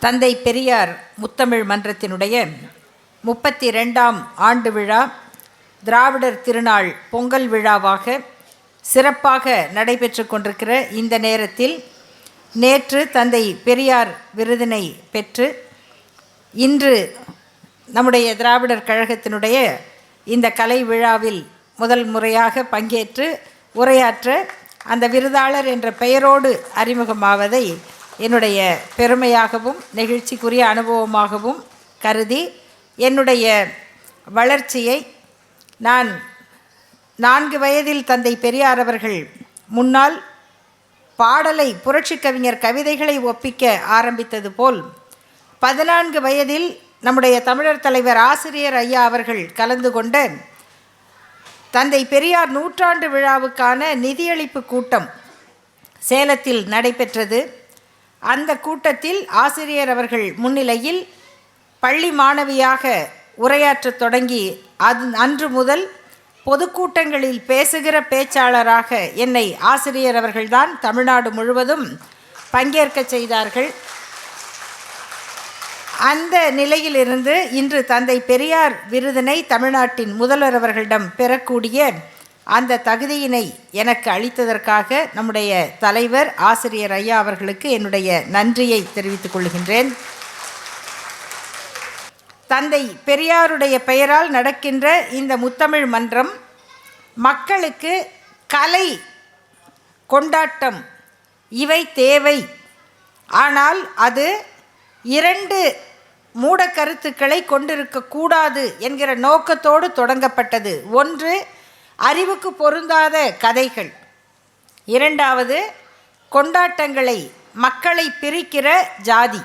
தந்தை பெரியார் முத்தமிழ் மன்றத்தினுடைய முப்பத்தி ரெண்டாம் ஆண்டு விழா திராவிடர் திருநாள் பொங்கல் விழாவாக சிறப்பாக நடைபெற்று கொண்டிருக்கிற இந்த நேரத்தில் நேற்று தந்தை பெரியார் விருதினை பெற்று இன்று நம்முடைய திராவிடர் கழகத்தினுடைய இந்த கலை விழாவில் முதல் முறையாக பங்கேற்று உரையாற்ற அந்த விருதாளர் என்ற பெயரோடு அறிமுகமாவதை என்னுடைய பெருமையாகவும் நெகிழ்ச்சிக்குரிய அனுபவமாகவும் கருதி என்னுடைய வளர்ச்சியை நான் நான்கு வயதில் தந்தை பெரியார் அவர்கள் முன்னால் பாடலை புரட்சிக் கவிஞர் கவிதைகளை ஒப்பிக்க ஆரம்பித்தது போல் பதினான்கு வயதில் நம்முடைய தமிழர் தலைவர் ஆசிரியர் ஐயா அவர்கள் கலந்து கொண்ட தந்தை பெரியார் நூற்றாண்டு விழாவுக்கான நிதியளிப்பு கூட்டம் சேலத்தில் நடைபெற்றது. அந்த கூட்டத்தில் ஆசிரியர் அவர்கள் முன்னிலையில் பள்ளி மாணவியாக உரையாற்றத் தொடங்கி அது அன்று முதல் பொதுக்கூட்டங்களில் பேசுகிற பேச்சாளராக என்னை ஆசிரியர் அவர்கள்தான் தமிழ்நாடு முழுவதும் பங்கேற்க செய்தார்கள். அந்த நிலையிலிருந்து இன்று தந்தை பெரியார் விருதினை தமிழ்நாட்டின் முதல்வர் அவர்களிடம் பெறக்கூடிய அந்த தகுதியினை எனக்கு அளித்ததற்காக நம்முடைய தலைவர் ஆசிரியர் ஐயா அவர்களுக்கு என்னுடைய நன்றியை தெரிவித்துக் கொள்கின்றேன். தந்தை பெரியாருடைய பெயரால் நடக்கின்ற இந்த முத்தமிழ் மன்றம் மக்களுக்கு கலை கொண்டாட்டம் இவை தேவை. ஆனால் அது இரண்டு மூட கருத்துக்களை கொண்டிருக்கக்கூடாது என்கிற நோக்கத்தோடு தொடங்கப்பட்டது. ஒன்று அறிவுக்கு பொருந்தாத கதைகள். இரண்டாவது கொண்டாட்டங்களை மக்களை பிரிக்கிற ஜாதி.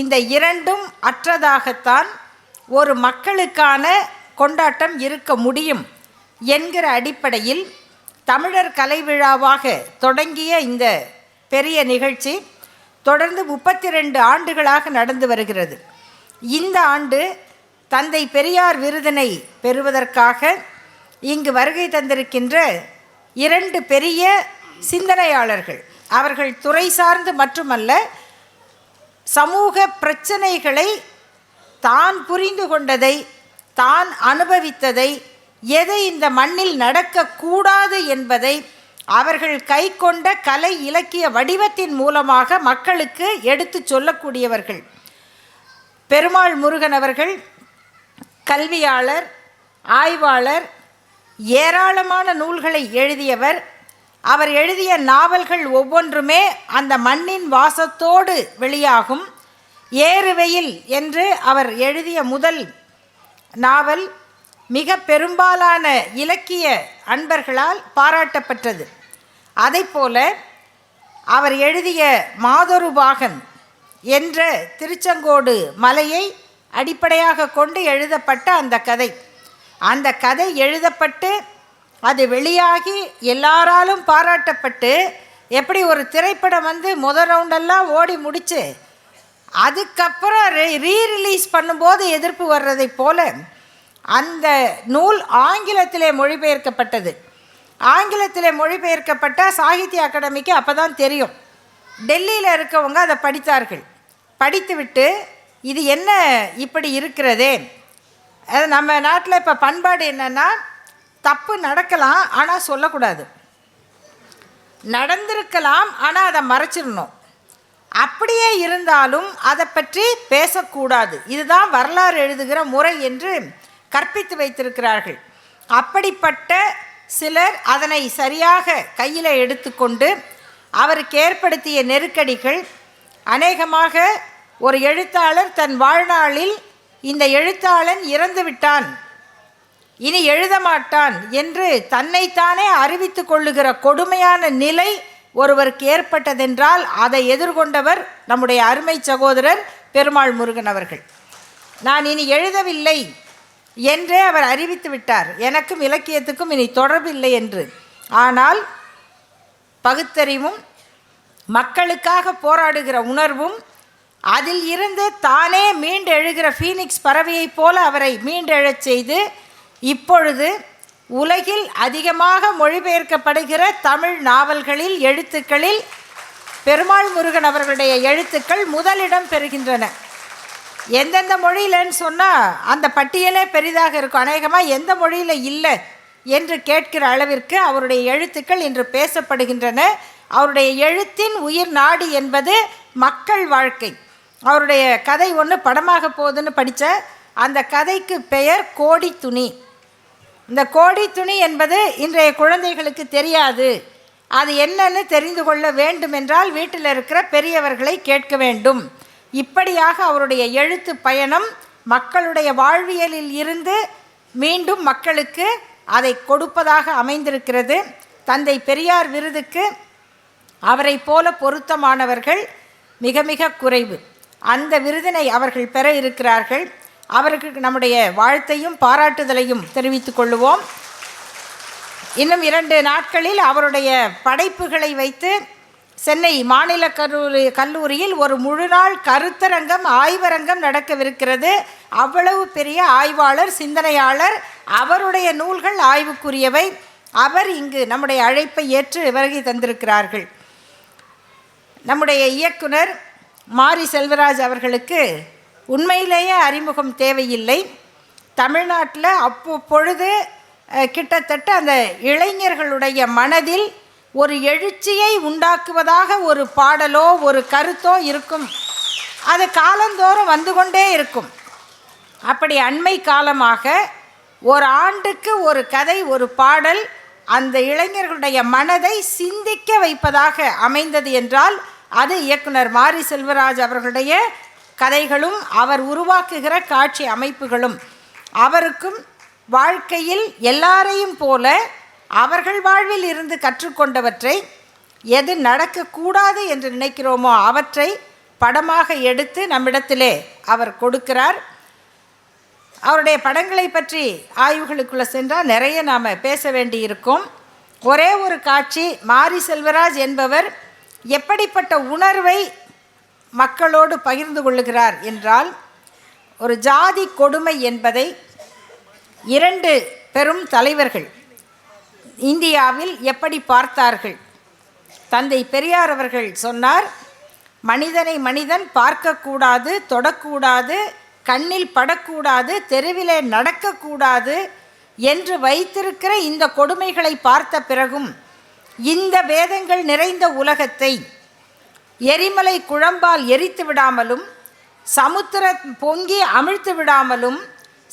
இந்த இரண்டும் அற்றதாகத்தான் ஒரு மக்களுக்கான கொண்டாட்டம் இருக்க முடியும் என்கிற அடிப்படையில் தமிழர் கலை விழாவாக தொடங்கிய இந்த பெரிய நிகழ்ச்சி தொடர்ந்து முப்பத்தி ரெண்டு ஆண்டுகளாக நடந்து வருகிறது. இந்த ஆண்டு தந்தை பெரியார் விருதினை பெறுவதற்காக இங்கு வருகை தந்திருக்கின்ற இரண்டு பெரிய சிந்தனையாளர்கள். அவர்கள் துறை சார்ந்து மட்டுமல்ல சமூக பிரச்சனைகளை தான் புரிந்து கொண்டதை தான் அனுபவித்ததை எதை இந்த மண்ணில் நடக்கக்கூடாது என்பதை அவர்கள் கை கொண்ட கலை இலக்கிய வடிவத்தின் மூலமாக மக்களுக்கு எடுத்து சொல்லக்கூடியவர்கள். பெருமாள் முருகன் அவர்கள் கல்வியாளர் ஆய்வாளர் ஏராளமான நூல்களை எழுதியவர். அவர் எழுதிய நாவல்கள் ஒவ்வொன்றுமே அந்த மண்ணின் வாசத்தோடு வெளியாகும். ஏறுவெயில் என்று அவர் எழுதிய முதல் நாவல் மிக பெரும்பாலான இலக்கிய அன்பர்களால் பாராட்டப்பட்டது. அதைப்போல அவர் எழுதிய மாதொரு பாகன் என்ற திருச்செங்கோடு மலையை அடிப்படையாக கொண்டு எழுதப்பட்ட அந்த கதை. அந்த கதை எழுதப்பட்டு அது வெளியாகி எல்லாராலும் பாராட்டப்பட்டு எப்படி ஒரு திரைப்படம் வந்து முதல் ரவுண்டெல்லாம் ஓடி முடிச்சு அதுக்கப்புறம் ரீ ரிலீஸ் பண்ணும்போது எதிர்ப்பு வர்றதை போல அந்த நூல் ஆங்கிலத்திலே மொழிபெயர்க்கப்பட்டது. ஆங்கிலத்திலே மொழிபெயர்க்கப்பட்ட சாகித்ய அகாடமிக்கு அப்போ தான் தெரியும். டெல்லியில் இருக்கவங்க அதை படித்தார்கள். படித்துவிட்டு இது என்ன இப்படி இருக்கிறதே? அது நம்ம நாட்டில் இப்போ பண்பாடு என்னென்னா தப்பு நடக்கலாம் ஆனால் சொல்லக்கூடாது. நடந்திருக்கலாம் ஆனால் அதை மறைச்சிடணும். அப்படியே இருந்தாலும் அதை பற்றி பேசக்கூடாது. இதுதான் வரலாறு எழுதுகிற முறை என்று கற்பித்து வைத்திருக்கிறார்கள். அப்படிப்பட்ட சிலர் அதனை சரியாக கையில் எடுத்துக்கொண்டு அவருக்கு ஏற்படுத்திய நெருக்கடிகள் அநேகமாக ஒரு எழுத்தாளர் தன் வாழ்நாளில் இந்த எழுத்தாளன் இறந்து விட்டான். இனி எழுத மாட்டான் என்று தன்னைத்தானே அறிவித்து கொள்ளுகிற கொடுமையான நிலை ஒருவருக்கு ஏற்பட்டதென்றால் அதை எதிர்கொண்டவர் நம்முடைய அருமை சகோதரர் பெருமாள் முருகன் அவர்கள். நான் இனி எழுதவில்லை என்றே அவர் அறிவித்து விட்டார். எனக்கும் இலக்கியத்துக்கும் இனி தொடர்பில்லை என்று. ஆனால் பகுத்தறிவும் மக்களுக்காக போராடுகிற உணர்வும் அதில் இருந்து தானே மீண்டெழுகிற ஃபீனிக்ஸ் பறவையைப் போல அவரை மீண்டெழச் செய்து இப்பொழுது உலகில் அதிகமாக மொழிபெயர்க்கப்படுகிற தமிழ் நாவல்களில் எழுத்துக்களில் பெருமாள் முருகன் அவர்களுடைய எழுத்துக்கள் முதலிடம் பெறுகின்றன. எந்தெந்த மொழியிலன்னு சொன்னால் அந்த பட்டியலே பெரிதாக இருக்கும். அநேகமாக எந்த மொழியில் இல்லை என்று கேட்கிற அளவிற்கு அவருடைய எழுத்துக்கள் இன்று பேசப்படுகின்றன. அவருடைய எழுத்தின் உயிர் நாடு என்பது மக்கள் வாழ்க்கை. அவருடைய கதை ஒன்று படமாக போகுதுன்னு படித்த அந்த கதைக்கு பெயர் கோடி துணி. இந்த கோடி துணி என்பது இன்றைய குழந்தைகளுக்கு தெரியாது. அது என்னன்னு தெரிந்து கொள்ள வேண்டும் என்றால் வீட்டில் இருக்கிற பெரியவர்களை கேட்க வேண்டும். இப்படியாக அவருடைய எழுத்து பயணம் மக்களுடைய வாழ்வியலில் இருந்து மீண்டும் மக்களுக்கு அதை கொடுப்பதாக அமைந்திருக்கிறது. தந்தை பெரியார் விருதுக்கு அவரை போல பொருத்தமானவர்கள் மிக மிக குறைவு. அந்த விருதினை அவர்கள் பெற இருக்கிறார்கள். அவருக்கு நம்முடைய வாழ்த்தையும் பாராட்டுதலையும் தெரிவித்துக் கொள்ளுவோம். இன்னும் இரண்டு நாட்களில் அவருடைய படைப்புகளை வைத்து சென்னை மாநில கல்லூரி கல்லூரியில் ஒரு முழுநாள் கருத்தரங்கம் ஆய்வரங்கம் நடக்கவிருக்கிறது. அவ்வளவு பெரிய ஆய்வாளர் சிந்தனையாளர் அவருடைய நூல்கள் ஆய்வுக்குரியவை. அவர் இங்கு நம்முடைய அழைப்பை ஏற்று வருகை தந்திருக்கிறார்கள். நம்முடைய இயக்குனர் மாரி செல்வராஜ் அவர்களுக்கு உண்மையிலேயே அறிமுகம் தேவையில்லை. தமிழ்நாட்டில் அப்போ பொழுது கிட்டத்தட்ட அந்த இளைஞர்களுடைய மனதில் ஒரு எழுச்சியை உண்டாக்குவதாக ஒரு பாடலோ ஒரு கருத்தோ இருக்கும். அது காலந்தோறும் வந்து கொண்டே இருக்கும். அப்படி அண்மை காலமாக ஒரு ஆண்டுக்கு ஒரு கதை ஒரு பாடல் அந்த இளைஞர்களுடைய மனதை சிந்திக்க வைப்பதாக அமைந்தது என்றால் அது இயக்குனர் மாரி செல்வராஜ் அவர்களுடைய கதைகளும் அவர் உருவாக்குகிற காட்சி அமைப்புகளும். அவருக்கும் வாழ்க்கையில் எல்லாரையும் போல அவர்கள் வாழ்வில் இருந்து கற்றுக்கொண்டவற்றை எது நடக்கக்கூடாது என்று நினைக்கிறோமோ அவற்றை படமாக எடுத்து நம்மிடத்திலே அவர் கொடுக்கிறார். அவருடைய படங்களை பற்றி ஆய்வுகளுக்குள்ளே சென்றால் நிறைய நாம் பேச வேண்டியிருக்கும். ஒரே ஒரு காட்சி மாரி செல்வராஜ் என்பவர் எப்படிப்பட்ட உணர்வை மக்களோடு பகிர்ந்து கொள்ளுகிறார் என்றால் ஒரு ஜாதி கொடுமை என்பதை இரண்டு பெரும் தலைவர்கள் இந்தியாவில் எப்படி பார்த்தார்கள்? தந்தை பெரியார் அவர்கள் சொன்னார் மனிதனை மனிதன் பார்க்கக்கூடாது தொடக்கூடாது கண்ணில் படக்கூடாது தெருவிலே நடக்கக்கூடாது என்று வைத்திருக்கிற இந்த கொடுமைகளை பார்த்த பிறகும் இந்த வேதங்கள் நிறைந்த உலகத்தை எரிமலை குழம்பால் எரித்து விடாமலும் சமுத்திர பொங்கி அமிழ்த்து விடாமலும்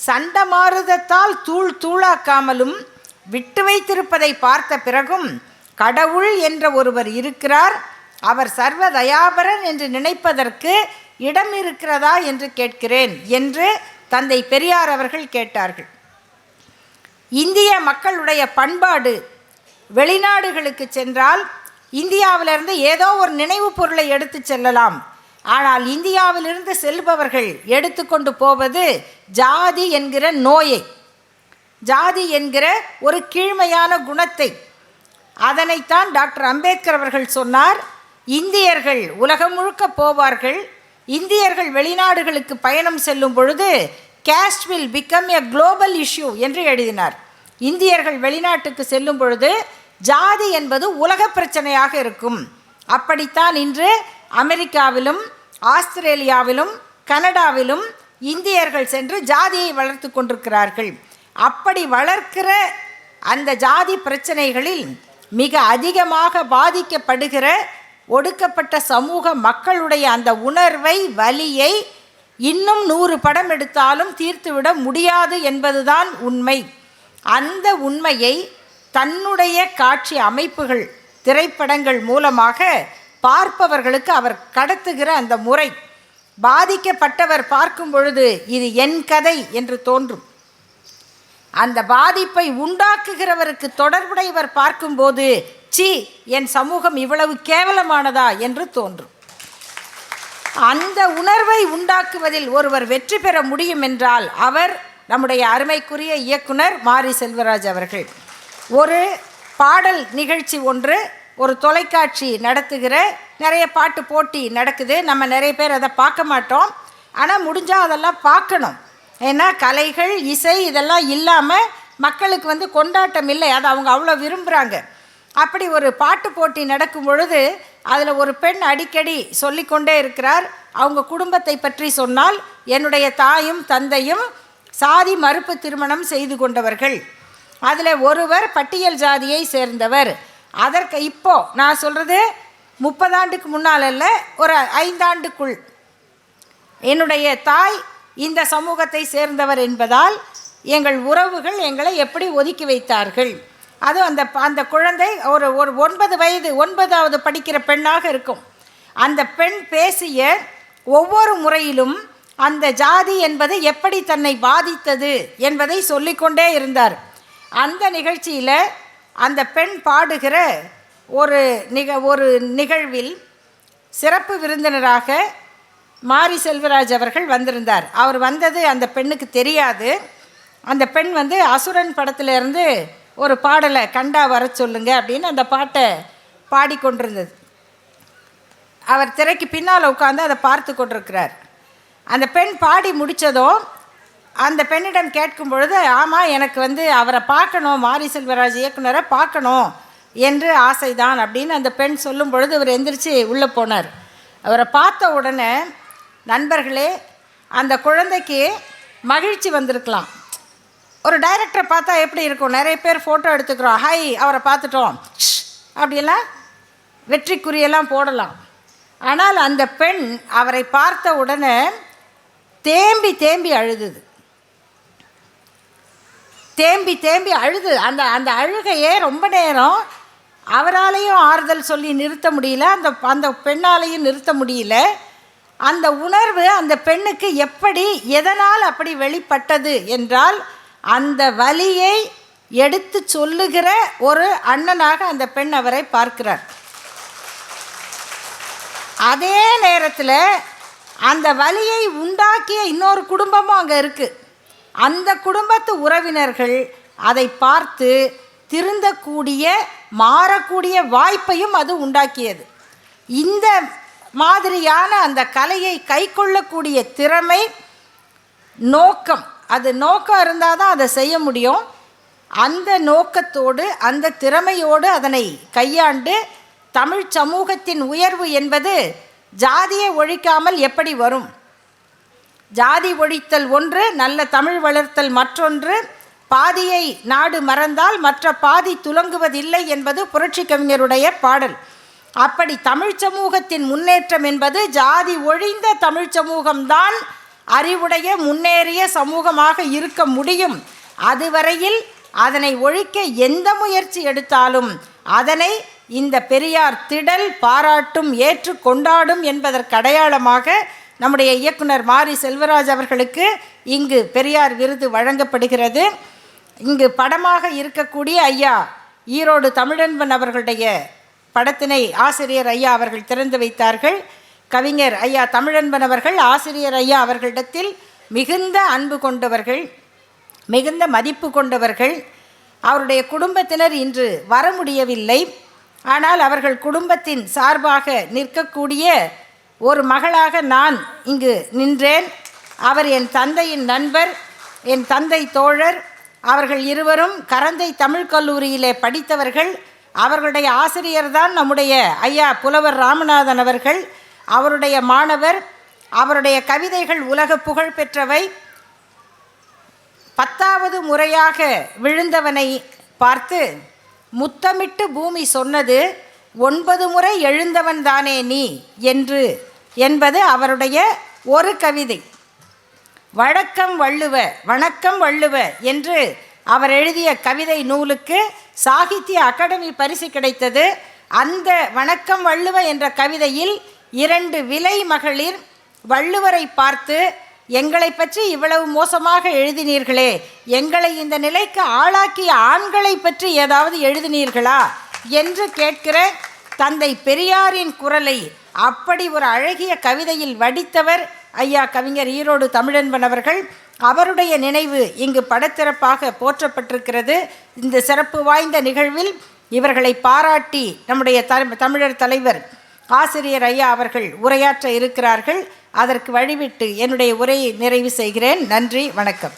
சண்டமாருதத்தால் தூள் தூளாக்காமலும் விட்டு வைத்திருப்பதை பார்த்த பிறகும் கடவுள் என்ற ஒருவர் இருக்கிறார். அவர் சர்வ தயாபரன் என்று நினைப்பதற்கு இடம் இருக்கிறதா என்று கேட்கிறேன் என்று தந்தை பெரியார் அவர்கள் கேட்டார்கள். இந்திய மக்களுடைய பண்பாடு வெளிநாடுகளுக்கு சென்றால் இந்தியாவிலிருந்து ஏதோ ஒரு நினைவுப் பொருளை எடுத்து செல்லலாம். ஆனால் இந்தியாவிலிருந்து செல்பவர்கள் எடுத்துக்கொண்டு போவது ஜாதி என்கிற நோயை ஜாதி என்கிற ஒரு கீழ்மையான குணத்தை. அதனைத்தான் டாக்டர் அம்பேத்கர் அவர்கள் சொன்னார் இந்தியர்கள் உலகம் முழுக்க போவார்கள் இந்தியர்கள் வெளிநாடுகளுக்கு பயணம் செல்லும் பொழுது caste will become a global issue என்று எழுதினார். இந்தியர்கள் வெளிநாட்டுக்கு செல்லும் பொழுது ஜாதி என்பது உலக பிரச்சனையாக இருக்கும். அப்படித்தான் இன்று அமெரிக்காவிலும் ஆஸ்திரேலியாவிலும் கனடாவிலும் இந்தியர்கள் சென்று ஜாதியை வளர்த்து கொண்டிருக்கிறார்கள். அப்படி வளர்க்கிற அந்த ஜாதி பிரச்சனைகளில் மிக அதிகமாக பாதிக்கப்படுகிற ஒடுக்கப்பட்ட சமூக மக்களுடைய அந்த உணர்வை வலியை இன்னும் நூறு படம் எடுத்தாலும் தீர்த்துவிட முடியாது என்பதுதான் உண்மை. அந்த உண்மையை தன்னுடைய காட்சி அமைப்புகள் திரைப்படங்கள் மூலமாக பார்ப்பவர்களுக்கு அவர் கடத்துகிற அந்த முறை. பாதிக்கப்பட்டவர் பார்க்கும் பொழுது இது என் கதை என்று தோன்றும். அந்த பாதிப்பை உண்டாக்குகிறவருக்கு தொடர்புடையவர் பார்க்கும்போது சி என் சமூகம் இவ்வளவு கேவலமானதா என்று தோன்றும். அந்த உணர்வை உண்டாக்குவதில் ஒருவர் வெற்றி பெற முடியும் என்றால் அவர் நம்முடைய அருமைக்குரிய இயக்குனர் மாரி செல்வராஜ் அவர்கள். ஒரு பாடல் நிகழ்ச்சி ஒன்று ஒரு தொலைக்காட்சி நடத்துகிற நிறைய பாட்டு போட்டி நடக்குது. நம்ம நிறைய பேர் அதை பார்க்க மாட்டோம். ஆனால் முடிஞ்சால் அதெல்லாம் பார்க்கணும். ஏன்னா கலைகள் இசை இதெல்லாம் இல்லாமல் மக்களுக்கு வந்து கொண்டாட்டம் இல்லை. அதை அவங்க அவ்வளோ விரும்புகிறாங்க அப்படி ஒரு பாட்டு போட்டி நடக்கும் பொழுது அதில் ஒரு பெண் அடிக்கடி சொல்லிக்கொண்டே இருக்கிறார். அவங்க குடும்பத்தை பற்றி சொன்னால் என்னுடைய தாயும் தந்தையும் சாதி மறுப்பு திருமணம் செய்து கொண்டவர்கள். அதில் ஒருவர் பட்டியல் ஜாதியை சேர்ந்தவர். அதற்கு இப்போ நான் சொல்கிறது முப்பதாண்டுக்கு முன்னால் அல்ல ஒரு ஐந்தாண்டுக்குள். என்னுடைய தாய் இந்த சமூகத்தை சேர்ந்தவர் என்பதால் எங்கள் உறவுகள் எங்களை எப்படி ஒதுக்கி வைத்தார்கள். அது அந்த அந்த குழந்தை ஒரு ஒரு ஒன்பது வயது ஒன்பதாவது படிக்கிற பெண்ணாக இருக்கும். அந்த பெண் பேசிய ஒவ்வொரு முறையிலும் அந்த ஜாதி என்பது எப்படி தன்னை பாதித்தது என்பதை சொல்லிக்கொண்டே இருந்தார். அந்த நிகழ்ச்சியில் அந்த பெண் பாடுகிற ஒரு நிக ஒரு நிகழ்வில் சிறப்பு விருந்தினராக மாரி செல்வராஜ் அவர்கள் வந்திருந்தார். அவர் வந்தது அந்த பெண்ணுக்கு தெரியாது. அந்த பெண் வந்து அசுரன் படத்திலிருந்து ஒரு பாடலை கண்டா வர சொல்லுங்க அப்படின்னு அந்த பாட்டை பாடிக்கொண்டிருந்தது. அவர் திரைக்கு பின்னால் உட்காந்து அதை பார்த்து கொண்டிருக்கிறார். அந்த பெண் பாடி முடித்ததும் அந்த பெண்ணிடம் கேட்கும் பொழுது ஆமாம் எனக்கு வந்து அவரை பார்க்கணும் மாரி செல்வராஜ் இயக்குனரை பார்க்கணும் என்று ஆசைதான் அப்படின்னு அந்த பெண் சொல்லும் பொழுது அவர் எந்திரிச்சு உள்ளே போனார். அவரை பார்த்த உடனே நண்பர்களே அந்த குழந்தைக்கு மகிழ்ச்சி வந்திருக்கலாம். ஒரு டைரக்டரை பார்த்தா எப்படி இருக்கும்? நிறைய பேர் ஃபோட்டோ எடுத்துக்கிறோம். ஹை அவரை பார்த்துட்டோம். அப்படியெல்லாம் வெற்றிக்குறியெல்லாம் போடலாம். ஆனால் அந்த பெண் அவரை பார்த்த உடனே தேம்பி தேம்பி அழுதுது. தேம்பி தேம்பி அழுது. அந்த அந்த அழுகையே ரொம்ப நேரம் அவராலையும் ஆறுதல் சொல்லி நிறுத்த முடியல. அந்த அந்த பெண்ணாலையும் நிறுத்த முடியல. அந்த உணர்வு அந்த பெண்ணுக்கு எப்படி எதனால் அப்படி வெளிப்பட்டது என்றால் அந்த வலியை எடுத்து சொல்லுகிற ஒரு அண்ணனாக அந்த பெண் அவரை பார்க்கிறார். அதே நேரத்தில் அந்த வலியை உண்டாக்கிய இன்னொரு குடும்பமும் அங்கே இருக்குது அந்த குடும்பத்து உறவினர்கள் அதை பார்த்து திருந்தக்கூடிய மாறக்கூடிய வாய்ப்பையும் அது உண்டாக்கியது. இந்த மாதிரியான அந்த கலையை கைக்கொள்ளக்கூடிய திறமை நோக்கம் அது நோக்கம் இருந்தால் தான் அதை செய்ய முடியும். அந்த நோக்கத்தோடு அந்த திறமையோடு அதனை கையாண்டு தமிழ் சமூகத்தின் உயர்வு என்பது ஜாதியை ஒழிக்காமல் எப்படி வரும்? ஜாதி ஒழித்தல் ஒன்று நல்ல தமிழ் வளர்த்தல் மற்றொன்று பாதியை நாடு மறந்தால் மற்ற பாதி துலங்குவதில்லை என்பது புரட்சி கவிஞருடைய பாடல். அப்படி தமிழ் சமூகத்தின் முன்னேற்றம் என்பது ஜாதி ஒழிந்த தமிழ் சமூகம்தான் அறிவுடைய முன்னேறிய சமூகமாக இருக்க முடியும். அதுவரையில் அதனை ஒழிக்க எந்த முயற்சி எடுத்தாலும் அதனை இந்த பெரியார் திடல் பாராட்டும் ஏற்று கொண்டாடும் என்பதற்கு அடையாளமாக நம்முடைய இயக்குனர் மாரி செல்வராஜ் அவர்களுக்கு இங்கு பெரியார் விருது வழங்கப்படுகிறது. இங்கு படமாக இருக்கக்கூடிய ஐயா ஈரோடு தமிழன்பன் அவர்களுடைய படத்தினை ஆசிரியர் ஐயா அவர்கள் திறந்து வைத்தார்கள். கவிஞர் ஐயா தமிழன்பன் அவர்கள் ஆசிரியர் ஐயா அவர்களிடத்தில் மிகுந்த அன்பு கொண்டவர்கள் மிகுந்த மதிப்பு கொண்டவர்கள். அவருடைய குடும்பத்தினர் இன்று வர முடியவில்லை. ஆனால் அவர்கள் குடும்பத்தின் சார்பாக நிற்கக்கூடிய ஒரு மகளாக நான் இங்கு நின்றேன். அவர் என் தந்தையின் நண்பர் என் தந்தை தோழர் அவர்கள் இருவரும் கரந்தை தமிழ் கல்லூரியிலே படித்தவர்கள். அவர்களுடைய ஆசிரியர் தான் நம்முடைய ஐயா புலவர் ராமநாதன் அவர்கள். அவருடைய மாணவர் அவருடைய கவிதைகள் உலக புகழ் பெற்றவை. பத்தாவது முறையாக விழுந்தவனை பார்த்து முத்தமிட்டு பூமி சொன்னது ஒன்பது முறை எழுந்தவன் தானே நீ என்று என்பது அவருடைய ஒரு கவிதை. வழக்கம் வள்ளுவ வணக்கம் வள்ளுவ என்று அவர் எழுதிய கவிதை நூலுக்கு சாகித்ய அகாடமி பரிசு கிடைத்தது. அந்த வணக்கம் வள்ளுவ என்ற கவிதையில் இரண்டு விலை மகளிர் வள்ளுவரை பார்த்து எங்களை பற்றி இவ்வளவு மோசமாக எழுதினீர்களே? எங்களை இந்த நிலைக்கு ஆளாக்கிய ஆண்களை பற்றி ஏதாவது எழுதினீர்களா? என்று கேட்கிற தந்தை பெரியாரின் குரலை அப்படி ஒரு அழகிய கவிதையில் வடித்தவர் ஐயா கவிஞர் ஈரோடு தமிழன்பன் அவர்கள். அவருடைய நினைவு இங்கு படத்திறப்பாக போற்றப்பட்டிருக்கிறது. இந்த சிறப்பு வாய்ந்த நிகழ்வில் இவர்களை பாராட்டி நம்முடைய த தமிழர் தலைவர் ஆசிரியர் ஐயா அவர்கள் உரையாற்ற இருக்கிறார்கள். அதற்கு வழிவிட்டு என்னுடைய உரையை நிறைவு செய்கிறேன். நன்றி வணக்கம்.